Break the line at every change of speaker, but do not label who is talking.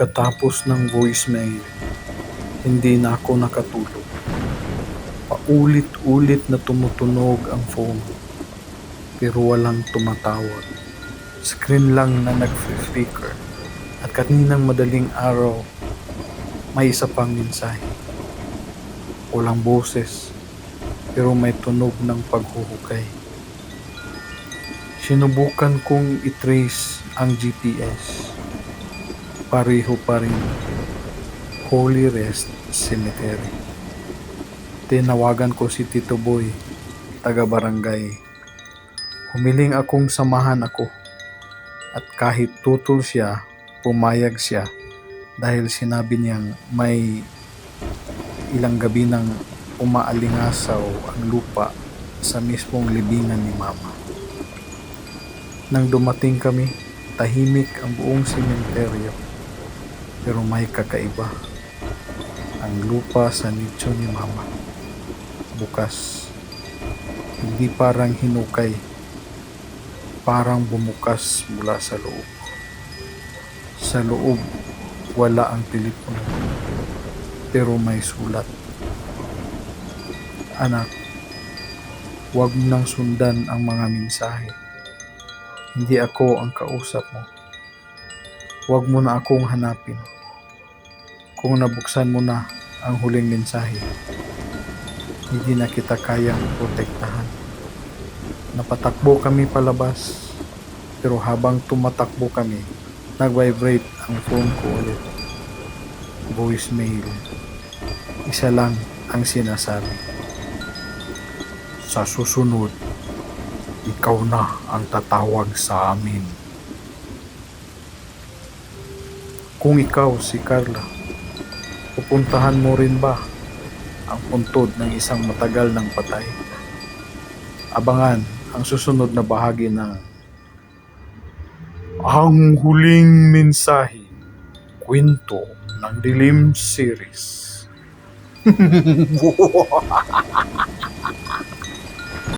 Pagkatapos ng voicemail, hindi na ako nakatulog. Paulit-ulit na tumutunog ang phone. Pero walang tumatawag. Screen lang na nag-flicker. At kaninang madaling araw, may isa pang mensahe. Walang boses, pero may tunog ng paghuhukay. Sinubukan kong i-trace ang GPS. Pareho pa rin. Holy Rest Cemetery. Tinawagan ko si Tito Boy, taga barangay. Humiling akong samahan ako. At kahit tutol siya, pumayag siya dahil sinabi niyang may ilang gabi nang umaalingasaw ang lupa sa mismong libingan ni Mama. Nang dumating kami, tahimik ang buong sementeryo. Pero may kakaiba. Ang lupa sa nicho ni Mama. Bukas. Hindi parang hinukay. Parang bumukas mula sa loob. Sa loob, wala ang telepono. Pero may sulat. Anak, huwag nang sundan ang mga mensahe. Hindi ako ang kausap mo. Huwag mo na akong hanapin. Kung nabuksan mo na ang huling mensahe, hindi na kita kayang protektahan. Napatakbo kami palabas, pero habang tumatakbo kami, nag-vibrate ang phone ko ulit. Voicemail. Isa lang ang sinasabi. Sa susunod, ikaw na ang tatawag sa amin. Kung ikaw si Carla, pupuntahan mo rin ba ang puntod ng isang matagal ng patay? Abangan ang susunod na bahagi ng Ang Huling Mensahe Kwento ng Dilim Series